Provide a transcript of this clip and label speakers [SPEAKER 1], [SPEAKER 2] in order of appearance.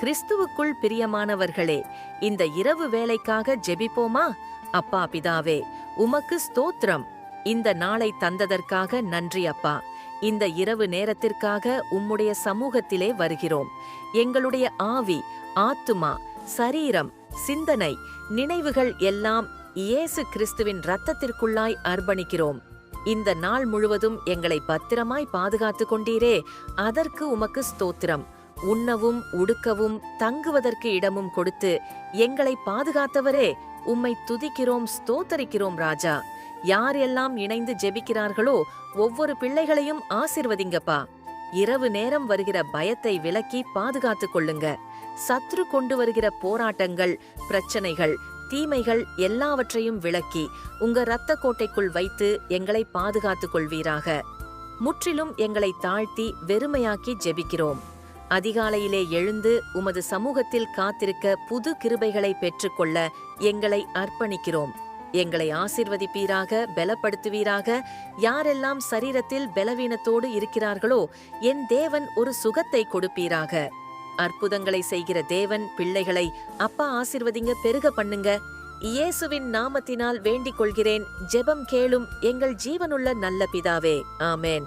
[SPEAKER 1] கிறிஸ்துவுக்குள் பிரியமானவர்களே இந்த இரவு வேலைக்காக ஜெபிப்போமா? அப்பா பிதாவே உமக்கு ஸ்தோத்திரம். இந்த நாளை தந்ததற்காக நன்றி அப்பா. இந்த இரவு நேரத்திற்காக உம்முடைய சமூகத்திலே வருகிறோம். எங்களுடைய ஆவி ஆத்துமா சரீரம் சிந்தனை நினைவுகள் எல்லாம் இயேசு கிறிஸ்துவின் இரத்தத்திற்குள்ளாய் அர்ப்பணிக்கிறோம். இந்த நாள் முழுவதும் எங்களை பத்திரமாய் பாதுகாத்துக் கொண்டீரே அதற்கு உமக்கு ஸ்தோத்திரம். உண்ணவும் உடுக்கவும் தங்குவதற்கு இடமும் கொடுத்து எங்களை பாதுகாத்தவரே உம்மை துதிக்கிறோம் ஸ்தோத்தரிக்கிறோம் ராஜா. யாரெல்லாம் இணைந்து ஜெபிக்கிறார்களோ ஒவ்வொரு பிள்ளைகளையும் ஆசிர்வதிங்கப்பா. இரவு நேரம் வருகிற பயத்தை விலக்கி பாதுகாத்துக் கொள்ளுங்க. சத்ரு கொண்டு வருகிற போராட்டங்கள் பிரச்சனைகள் தீமைகள் எல்லாவற்றையும் விலக்கி உங்க இரத்த கோட்டைக்குள் வைத்து எங்களை பாதுகாத்துக் கொள்வீராக. முற்றிலும் எங்களை தாழ்த்தி வெறுமையாக்கி ஜெபிக்கிறோம். அதிகாலையிலே எழுந்து உமது சமூகத்தில் காத்திருக்க புது கிருபைகளை பெற்றுக்கொள்ள எங்களை அர்ப்பணிக்கிறோம். எங்களை ஆசிர்வதிப்பீராக பலப்படுத்துவீராக. யாரெல்லாம் சரீரத்தில் பலவீனத்தோடு இருக்கிறார்களோ என் தேவன் ஒரு சுகத்தை கொடுப்பீராக. அற்புதங்களை செய்கிற தேவன் பிள்ளைகளை அப்பா ஆசிர்வதிங்க பெருக பண்ணுங்க. இயேசுவின் நாமத்தினால் வேண்டிக் கொள்கிறேன் ஜெபம் கேளும் எங்கள் ஜீவனுள்ள நல்ல பிதாவே. ஆமேன்.